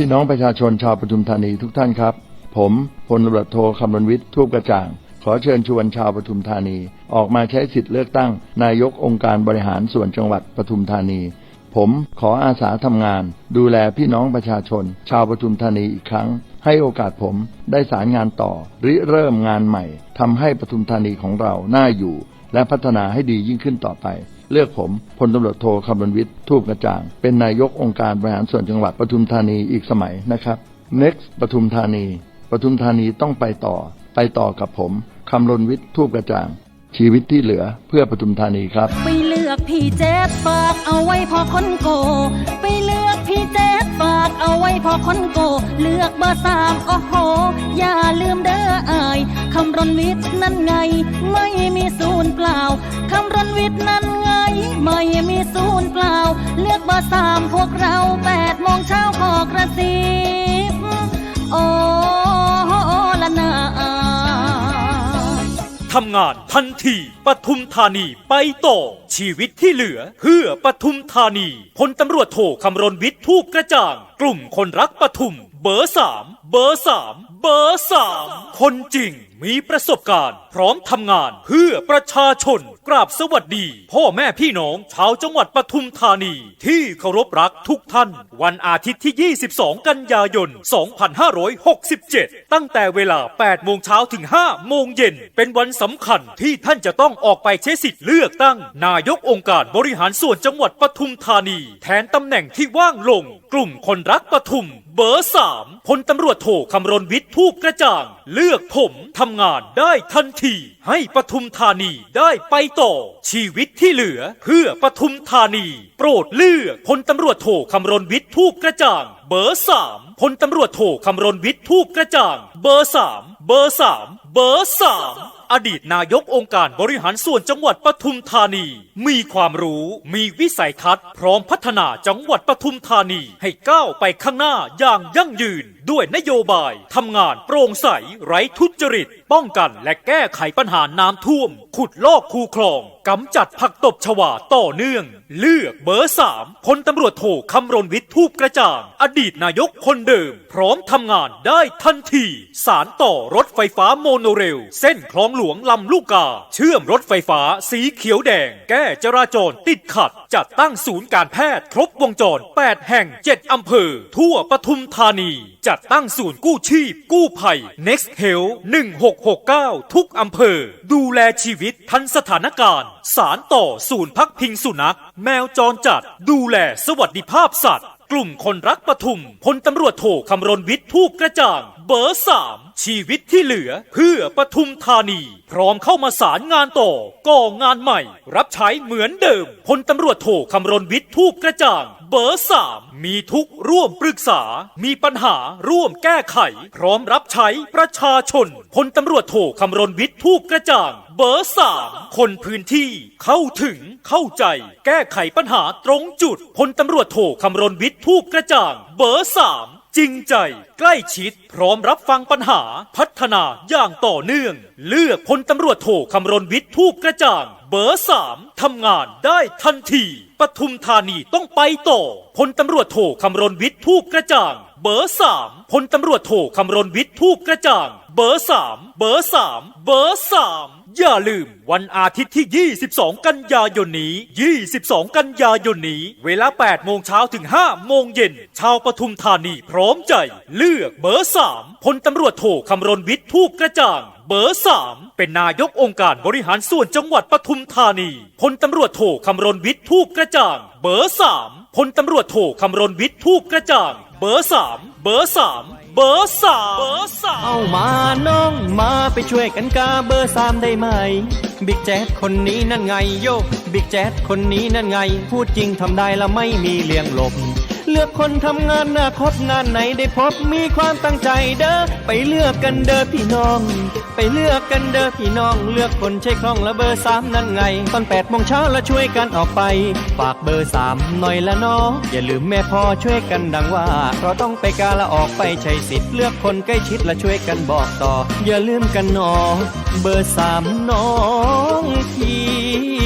พี่น้องประชาชนชาวปทุมธานีทุกท่านครับ ผมพลตำรวจโทคำรณวิทย์ทูปกระจ่าง ขอเชิญชวนชาวปทุมธานี ออกมาใช้สิทธิ์เลือกตั้ง นายกองค์การบริหารส่วนจังหวัดปทุมธานี ผมขออาสาทำงาน ดูแลพี่น้องประชาชน ชาวปทุมธานีอีกครั้ง ให้โอกาสผมได้สารงานต่อริเริ่มงานใหม่ทำให้ปทุมธานีของเราน่าอยู่ และพัฒนาให้ดียิ่งขึ้นต่อไป เลือกผมพลตำรวจโทคำรณวิทย์ทูปกระจ่าง เป็นนายกองค์การบริหารส่วนจังหวัดปทุมธานีอีกสมัยนะครับ next ปทุมธานีปทุมธานีต้องไปต่อ ไปต่อกับผมคำรณวิทย์ทูปกระจ่าง ชีวิตที่เหลือเพื่อปทุมธานีครับ ไปเลือกพี่แจ๊ดฝากเอาไว้พอคนโก ไปเลือกพี่แจ๊ดฝากเอาไว้พอคนโก เลือกเบอร์สามโอ้โห อย่าลืมเด้ออายคำรณวิทย์นั่นไง ไม่มีศูนย์ ไม่มีศูนย์เปล่า เลือกเบอร์สามพวกเราแปดโมงเช้าขอกระซิบโอ้ละนาทำงานทันทีปทุมธานีไปต่อ ชีวิตที่เหลือ เพื่อปทุมธานีพลตำรวจโทคำรณวิทย์ทูปกระจ่าง กลุ่มคนรักปทุม เบอร์สามเบอร์สามเบอร์สามคนจริง มีประสบการณ์ พร้อมทำงานเพื่อประชาชน กราบสวัสดี พ่อแม่พี่น้อง ชาวจังหวัดปทุมธานี ที่เคารพรักทุกท่าน วันอาทิตย์ที่ 22 กันยายน 2567 ตั้งแต่เวลา 8 โมงเช้าถึง 5 โมงเย็น เป็นวันสำคัญที่ท่านจะต้องออกไปใช้สิทธิ์เลือกตั้ง นายกองค์การบริหารส่วนจังหวัดปทุมธานี แทนตำแหน่งที่ว่างลง กลุ่มคนรักปทุม เบอร์สามพลตำรวจโทคำรณวิทย์ทูปกระจ่าง เลือกผมทำงานได้ทันที ให้ปทุมธานีได้ไปต่อ ชีวิตที่เหลือเพื่อปทุมธานี โปรดเลือกพลตำรวจโทคำรณวิทย์ทูปกระจ่าง เบอร์สามพลตำรวจโทคำรณวิทย์ทูปกระจ่าง เบอร์สามเบอร์สามเบอร์สาม อดีตนายกองค์การบริหารส่วนจังหวัดปทุมธานี มีความรู้มีวิสัยทัศน์พร้อมพัฒนาจังหวัดปทุมธานีให้ก้าวไปข้างหน้าอย่างยั่งยืน ด้วยนโยบายทำงานโปร่งใสไร้ทุจริต ป้องกันและแก้ไขปัญหาน้ำท่วม ขุดลอกคูคลองกำจัดผักตบชวาต่อเนื่อง เลือกเบอร์สามพลตำรวจโทคำรณวิทย์ทูปกระจ่าง อดีตนายกคนเดิม พร้อมทำงานได้ทันที สารต่อรถไฟฟ้าโมโนเรล เส้นคลองหลวงลำลูกกา เชื่อมรถไฟฟ้าสีเขียวแดง แก้จราจรติดขัดจัดตั้งศูนย์การแพทย์ครบวงจร 8 แห่ง 7 อำเภอ ทั่วปทุมธานี จัดตั้งศูนย์กู้ชีพ กู้ภัย Next Health 1669 ทุกอำเภอ ดูแลชีวิตทันสถานการณ์ สารต่อศูนย์พักพิงสุนัข แมวจรจัด ดูแลสวัสดิภาพสัตว์ กลุ่มคนรักปทุมพลตำรวจโทคำรณวิทย์ทูปกระจ่าง เบอร์สาม ชีวิตที่เหลือเพื่อปทุมธานี พร้อมเข้ามาสารงานต่อก่องานใหม่ รับใช้เหมือนเดิมพลตำรวจโทคำรณวิทย์ทูปกระจ่าง เบอร์สามมีทุกร่วมปรึกษา มีปัญหาร่วมแก้ไข พร้อมรับใช้ประชาชนพลตำรวจโทคำรณวิทย์ทูปกระจ่างเบอร์สามคนพื้นที่เข้าถึงเข้าใจ แก้ไขปัญหาตรงจุดพลตำรวจโทคำรณวิทย์ทูปกระจ่าง เบอร์สาม จริงใจ ใกล้ชิด พร้อมรับฟังปัญหา พัฒนาอย่างต่อเนื่อง เลือกพลตำรวจโทคำรณวิทย์ทูปกระจ่าง เบอร์สามทำงานได้ทันทีปทุมธานีต้องไปต่อพลตำรวจโทคำรณวิทย์ทูปกระจ่าง เบอร์สามพลตำรวจโทคำรณวิทย์ทูปกระจ่าง เบอร์สามเบอร์สามเบอร์สามอย่าลืมวันอาทิตย์ที่ 22 กันยายนนี้ 22 กันยายนนี้ เวลา 8 โมงเช้าถึง 5 โมงเย็น ชาวปทุมธานีพร้อมใจ เลือกเบอร์สามพลตำรวจโทคำรณวิทย์ทูปกระจ่างเบอร์สามเป็นนายกองค์การบริหารส่วนจังหวัดปทุมธานีพลตำรวจโทคำรณวิทย์ทูปกระจ่าง เบอร์สามพลตำรวจโทคำรณวิทย์ทูปกระจ่าง เบอร์สามเบอร์สามเบอร์สามเบอร์สามเอามาน้องมาไปช่วยกันกาเบอร์สามได้ไหม บิ๊กแจ๊ดคนนี้นั่นไงโยบิ๊กแจ๊ดคนนี้นั่นไง พูดจริงทำได้และไม่มีเลี่ยงหลบ เลือกคนทำงานนาคบงานไหนได้พบมีความตั้งใจเด้อไปเลือกกันเด้อพี่น้อง ไปเลือกกันเด้อพี่น้อง เลือกคนใช่คล่องและเบอร์สามนั่นไง ตอนแปดโมงเช้าแล้วช่วยกันออกไป ฝากเบอร์สามหน่อยละน้องอย่าลืมแม่พ่อช่วยกันดังว่า เราต้องไปกาละออกไปใช้สิทธิ์เลือกคนใกล้ชิดและช่วยกันบอกต่อ อย่าลืมกันนอเบอร์สามน้องพี่